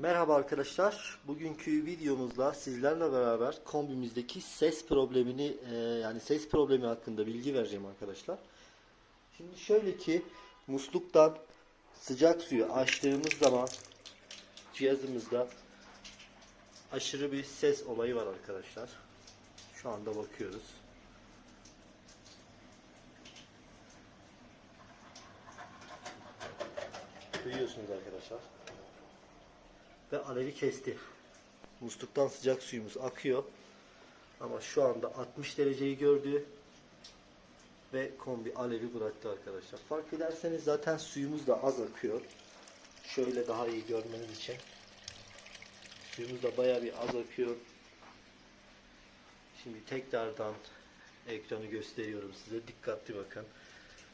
Merhaba arkadaşlar. Bugünkü videomuzda sizlerle beraber kombimizdeki ses problemini e, yani ses problemi hakkında bilgi vereceğim arkadaşlar. Şimdi şöyle ki musluktan sıcak suyu açtığımız zaman cihazımızda aşırı bir ses olayı var arkadaşlar. Şu anda bakıyoruz. Duyuyorsunuz arkadaşlar ve alevi kesti. Musluktan sıcak suyumuz akıyor. Ama şu anda 60 dereceyi gördü ve kombi alevi bıraktı arkadaşlar. Fark ederseniz zaten suyumuz da az akıyor. Şöyle daha iyi görmeniz için. Suyumuz da bayağı bir az akıyor. Şimdi tekrardan ekranı gösteriyorum size. Dikkatli bakın.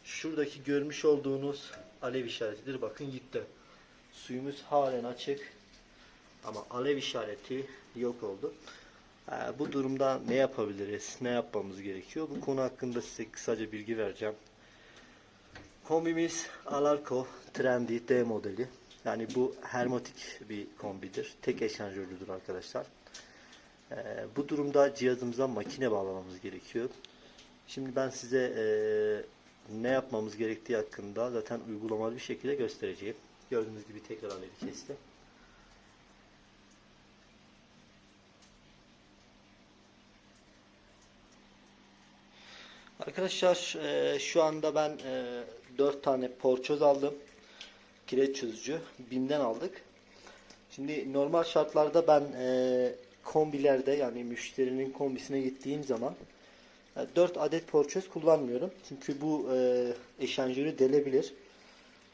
Şuradaki görmüş olduğunuz alev işaretidir. Bakın gitti. Suyumuz halen açık. Ama alev işareti yok oldu. Ee, bu durumda ne yapabiliriz? Ne yapmamız gerekiyor? Bu konu hakkında size kısaca bilgi vereceğim. Kombimiz Alarko Trendy D modeli. Yani bu hermetik bir kombidir. Tek eşanjörlüdür arkadaşlar. Ee, bu durumda cihazımıza makine bağlamamız gerekiyor. Şimdi ben size eee, ne yapmamız gerektiği hakkında zaten uygulamalı bir şekilde göstereceğim. Gördüğünüz gibi tekrar alevi kesti. Arkadaşlar eee, şu anda ben eee 4 tane porçöz aldım. Kireç çözücü. BİM'den aldık. Şimdi normal şartlarda ben eee, kombilerde yani müşterinin kombisine gittiğim zaman 4 adet porçöz kullanmıyorum. Çünkü bu eee eşanjörü delebilir.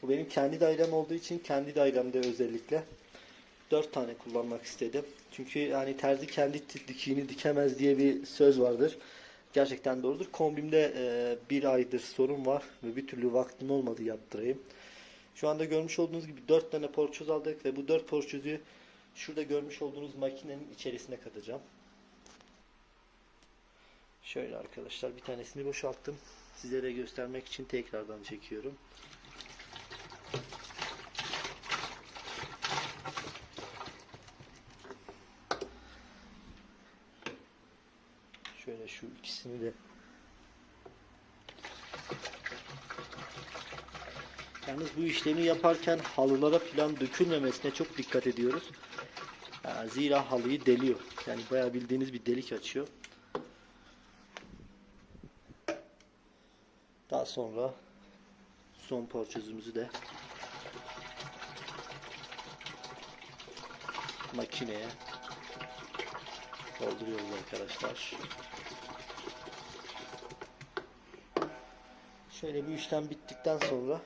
Bu benim kendi dairem olduğu için kendi dairemde özellikle 4 tane kullanmak istedim. Çünkü yani terzi kendi dikiğini dikemez diye bir söz vardır. Gerçekten doğrudur. Kombimde e, bir aydır sorun var ve bir türlü vaktim olmadı yaptırayım. Şu anda görmüş olduğunuz gibi 4 tane porçöz aldık ve bu 4 porçözü şurada görmüş olduğunuz makinenin içerisine katacağım. Şöyle arkadaşlar bir tanesini boşalttım. Sizlere göstermek için tekrardan çekiyorum. Şöyle şu ikisini de Yalnız bu işlemi yaparken halılara falan dökülmemesine çok dikkat ediyoruz. Zira halıyı deliyor. Yani bayağı bildiğiniz bir delik açıyor. Daha sonra son porçözümüzü de makineye dolduruyoruz arkadaşlar. Şöyle bu işlem bittikten sonra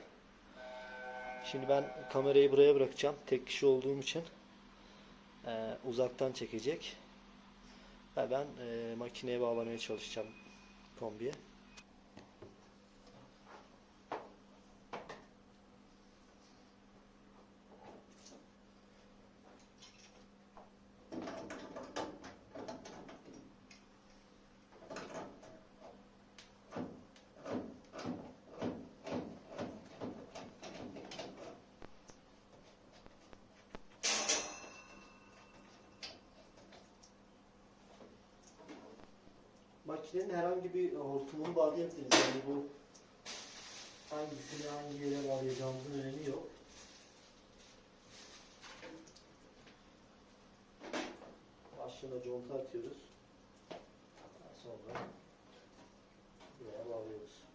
şimdi ben kamerayı buraya bırakacağım. Tek kişi olduğum için eee, uzaktan çekecek. Ve ben eee, makineye bağlamaya çalışacağım kombiye. Makinenin herhangi bir hortumunu bağlayabiliriz. Yani bu hangisini hangi yere bağlayacağımızın önemi yok. Başlığına conta atıyoruz. Sonra buraya bağlıyoruz.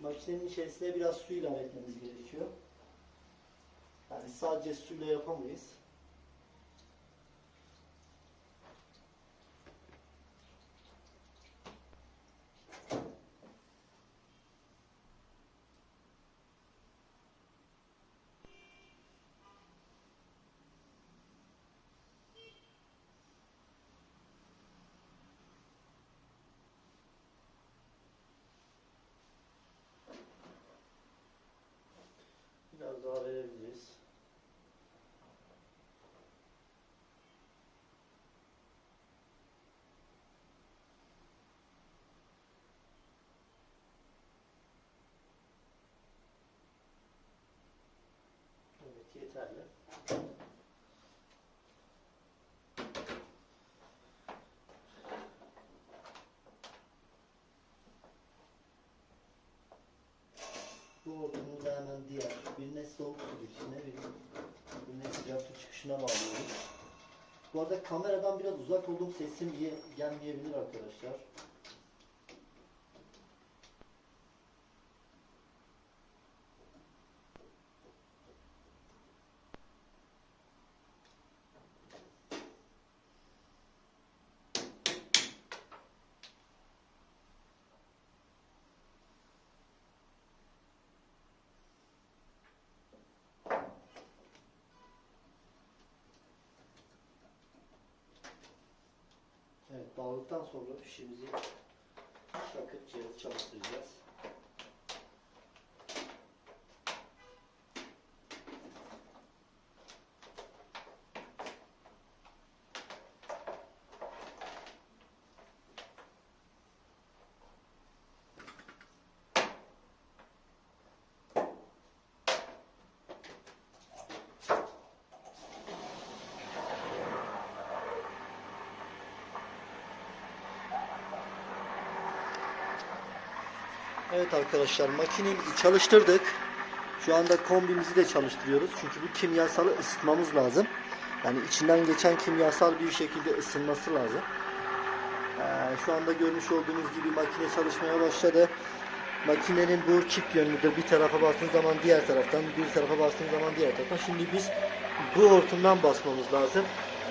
Makinenin içerisine biraz su ilave etmemiz gerekiyor. Yani sadece suyla yapamayız. Biraz daha verebiliriz. yeterli. Da hemen diğer birine soğuk su girişine birine sıcak su çıkışına bağlıyoruz. Bu arada kameradan biraz uzak olduğum sesim iyi gelmeyebilir arkadaşlar. Evet, bağladıktan sonra fişimizi takıp çalıştıracağız. Evet arkadaşlar makinemizi çalıştırdık. Şu anda kombimizi de çalıştırıyoruz. Çünkü bu kimyasalı ısıtmamız lazım. Yani içinden geçen kimyasal bir şekilde ısınması lazım. Ee, şu anda görmüş olduğunuz gibi makine çalışmaya başladı. Makinenin bu çift yönlüdür. Bir tarafa bastığın zaman diğer taraftan, bir tarafa bastığın zaman diğer taraftan. Şimdi biz bu hortumdan basmamız lazım.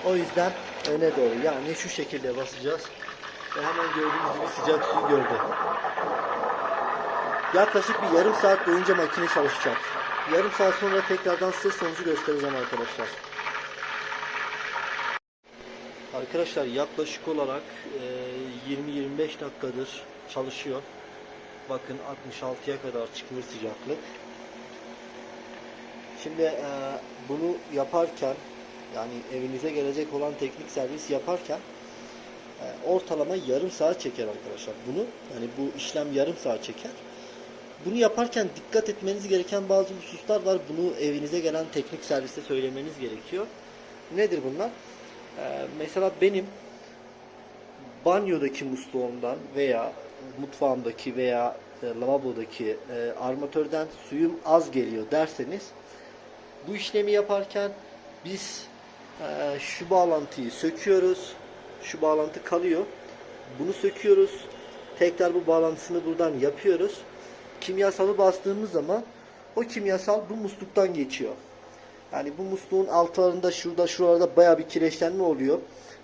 O yüzden öne doğru yani şu şekilde basacağız. Ve hemen gördüğünüz gibi sıcak suyu gördü. Yaklaşık bir yarım saat boyunca makine çalışacak. Yarım saat sonra tekrardan size sonucu göstereceğim arkadaşlar. Arkadaşlar yaklaşık olarak e, 20-25 dakikadır çalışıyor. Bakın 66'ya kadar çıkmış sıcaklık. Şimdi e, bunu yaparken yani evinize gelecek olan teknik servis yaparken e, ortalama yarım saat çeker arkadaşlar. Bunu yani bu işlem yarım saat çeker. Bunu yaparken dikkat etmeniz gereken bazı hususlar var. Bunu evinize gelen teknik serviste söylemeniz gerekiyor. Nedir bunlar? Ee, mesela benim banyodaki musluğumdan veya mutfağımdaki veya e, lavabodaki e, armatörden suyum az geliyor derseniz bu işlemi yaparken biz e, şu bağlantıyı söküyoruz. Şu bağlantı kalıyor. Bunu söküyoruz. Tekrar bu bağlantısını buradan yapıyoruz kimyasalı bastığımız zaman o kimyasal bu musluktan geçiyor. Yani bu musluğun altlarında şurada şuralarda baya bir kireçlenme oluyor.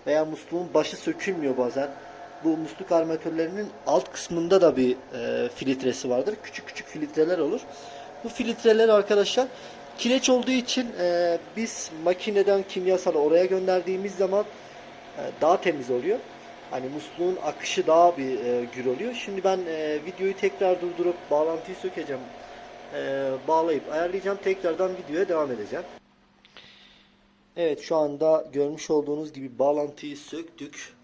Veya musluğun başı sökülmüyor bazen. Bu musluk armatörlerinin alt kısmında da bir e, filtresi vardır. Küçük küçük filtreler olur. Bu filtreler arkadaşlar kireç olduğu için e, biz makineden kimyasalı oraya gönderdiğimiz zaman e, daha temiz oluyor. Hani musluğun akışı daha bir e, gür oluyor. Şimdi ben e, videoyu tekrar durdurup bağlantıyı sökeceğim. E, bağlayıp ayarlayacağım. Tekrardan videoya devam edeceğim. Evet şu anda görmüş olduğunuz gibi bağlantıyı söktük.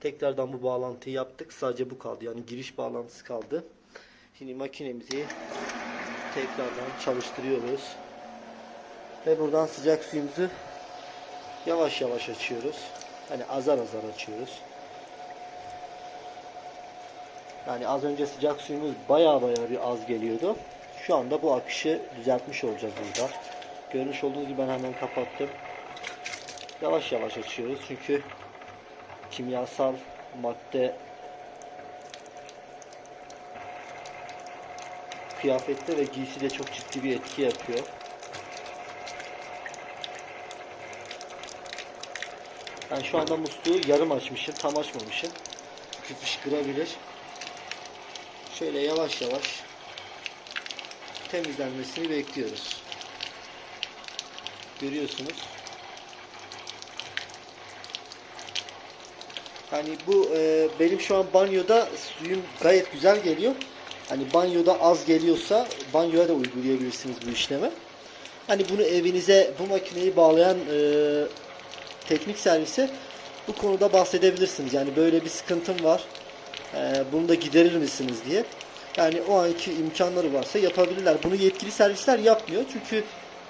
Tekrardan bu bağlantıyı yaptık. Sadece bu kaldı. Yani giriş bağlantısı kaldı. Şimdi makinemizi tekrardan çalıştırıyoruz. Ve buradan sıcak suyumuzu yavaş yavaş açıyoruz. Hani azar azar açıyoruz. Yani az önce sıcak suyumuz baya baya bir az geliyordu. Şu anda bu akışı düzeltmiş olacağız burada. Görmüş olduğunuz gibi ben hemen kapattım. Yavaş yavaş açıyoruz çünkü kimyasal madde kıyafette ve giyside çok ciddi bir etki yapıyor. Ben şu anda musluğu yarım açmışım, tam açmamışım. Çünkü fışkırabilir. Şöyle yavaş yavaş temizlenmesini bekliyoruz. Görüyorsunuz. Yani bu e, benim şu an banyoda suyum gayet güzel geliyor. Hani banyoda az geliyorsa banyoya da uygulayabilirsiniz bu işlemi. Hani bunu evinize bu makineyi bağlayan e, teknik servise bu konuda bahsedebilirsiniz. Yani böyle bir sıkıntım var. E, bunu da giderir misiniz diye. Yani o anki imkanları varsa yapabilirler. Bunu yetkili servisler yapmıyor. Çünkü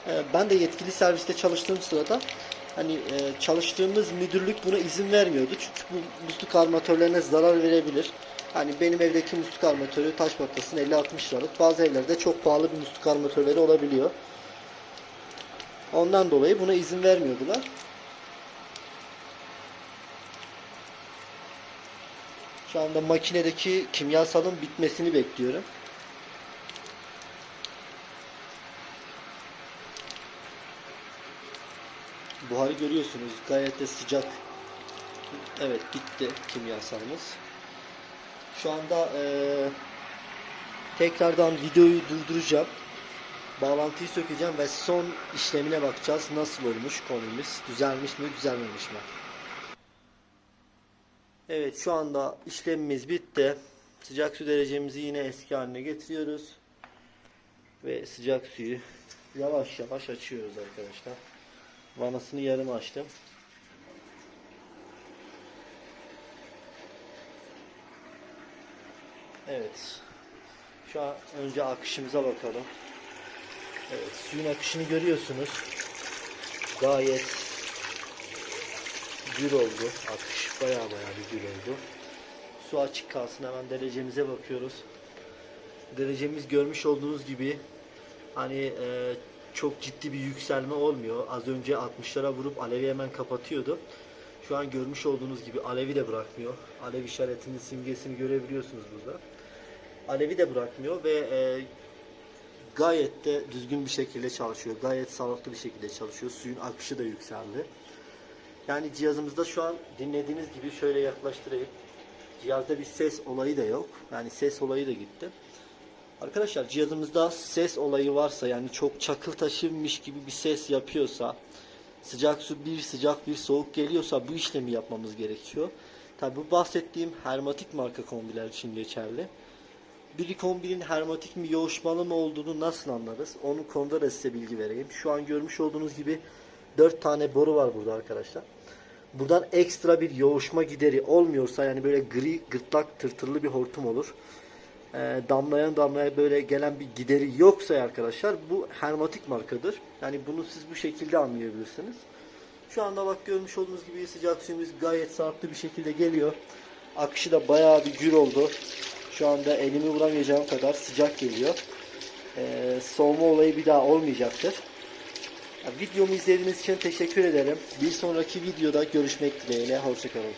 E, ben de yetkili serviste çalıştığım sırada hani e, çalıştığımız müdürlük buna izin vermiyordu. Çünkü bu musluk armatörlerine zarar verebilir. Hani benim evdeki musluk armatörü taş patlasın 50-60 liralık. Bazı evlerde çok pahalı bir musluk armatörleri olabiliyor. Ondan dolayı buna izin vermiyordular. Şu anda makinedeki kimyasalın bitmesini bekliyorum. Buharı görüyorsunuz gayet de sıcak. Evet bitti kimyasalımız. Şu anda eee, tekrardan videoyu durduracağım. Bağlantıyı sökeceğim ve son işlemine bakacağız. Nasıl olmuş konumuz? Düzelmiş mi, düzelmemiş mi? Evet şu anda işlemimiz bitti. Sıcak su derecemizi yine eski haline getiriyoruz. Ve sıcak suyu yavaş yavaş açıyoruz arkadaşlar. Vanasını yarım açtım. Evet. Şu an önce akışımıza bakalım. Evet, suyun akışını görüyorsunuz. Gayet gür oldu. Akış baya baya bir gür oldu. Su açık kalsın hemen derecemize bakıyoruz. Derecemiz görmüş olduğunuz gibi hani e, çok ciddi bir yükselme olmuyor. Az önce 60'lara vurup alevi hemen kapatıyordu. Şu an görmüş olduğunuz gibi alevi de bırakmıyor. Alev işaretinin simgesini görebiliyorsunuz burada. Alevi de bırakmıyor ve e, gayet de düzgün bir şekilde çalışıyor. Gayet sağlıklı bir şekilde çalışıyor. Suyun akışı da yükseldi. Yani cihazımızda şu an dinlediğiniz gibi şöyle yaklaştırayım. Cihazda bir ses olayı da yok. Yani ses olayı da gitti. Arkadaşlar cihazımızda ses olayı varsa yani çok çakıl taşırmış gibi bir ses yapıyorsa sıcak su bir sıcak bir soğuk geliyorsa bu işlemi yapmamız gerekiyor. Tabi bu bahsettiğim hermatik marka kombiler için geçerli. Bir kombinin hermatik mi yoğuşmalı mı olduğunu nasıl anlarız? Onun konuda da size bilgi vereyim. Şu an görmüş olduğunuz gibi 4 tane boru var burada arkadaşlar. Buradan ekstra bir yoğuşma gideri olmuyorsa yani böyle gri gırtlak tırtırlı bir hortum olur. Ee, damlayan damlaya böyle gelen bir gideri yoksa arkadaşlar bu hermatik markadır. Yani bunu siz bu şekilde anlayabilirsiniz. Şu anda bak görmüş olduğunuz gibi sıcak suyumuz gayet sağlıklı bir şekilde geliyor. Akışı da bayağı bir gür oldu. Şu anda elimi vuramayacağım kadar sıcak geliyor. Ee, soğuma olayı bir daha olmayacaktır. Videomu izlediğiniz için teşekkür ederim. Bir sonraki videoda görüşmek dileğiyle. Hoşçakalın.